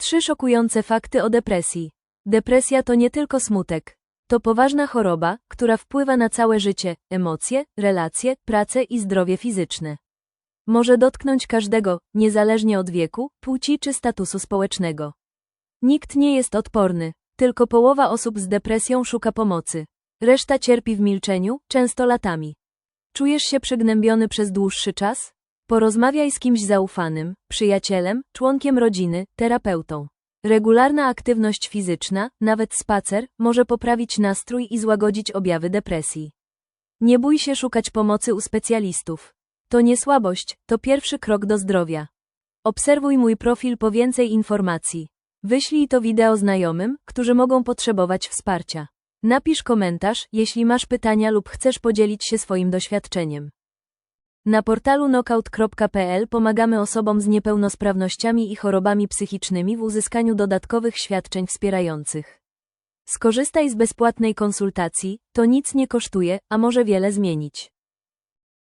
Trzy szokujące fakty o depresji. Depresja to nie tylko smutek. To poważna choroba, która wpływa na całe życie, emocje, relacje, pracę i zdrowie fizyczne. Może dotknąć każdego, niezależnie od wieku, płci czy statusu społecznego. Nikt nie jest odporny, tylko połowa osób z depresją szuka pomocy. Reszta cierpi w milczeniu, często latami. Czujesz się przygnębiony przez dłuższy czas? Porozmawiaj z kimś zaufanym, przyjacielem, członkiem rodziny, terapeutą. Regularna aktywność fizyczna, nawet spacer, może poprawić nastrój i złagodzić objawy depresji. Nie bój się szukać pomocy u specjalistów. To nie słabość, to pierwszy krok do zdrowia. Obserwuj mój profil po więcej informacji. Wyślij to wideo znajomym, którzy mogą potrzebować wsparcia. Napisz komentarz, jeśli masz pytania lub chcesz podzielić się swoim doświadczeniem. Na portalu knockout.pl pomagamy osobom z niepełnosprawnościami i chorobami psychicznymi w uzyskaniu dodatkowych świadczeń wspierających. Skorzystaj z bezpłatnej konsultacji, to nic nie kosztuje, a może wiele zmienić.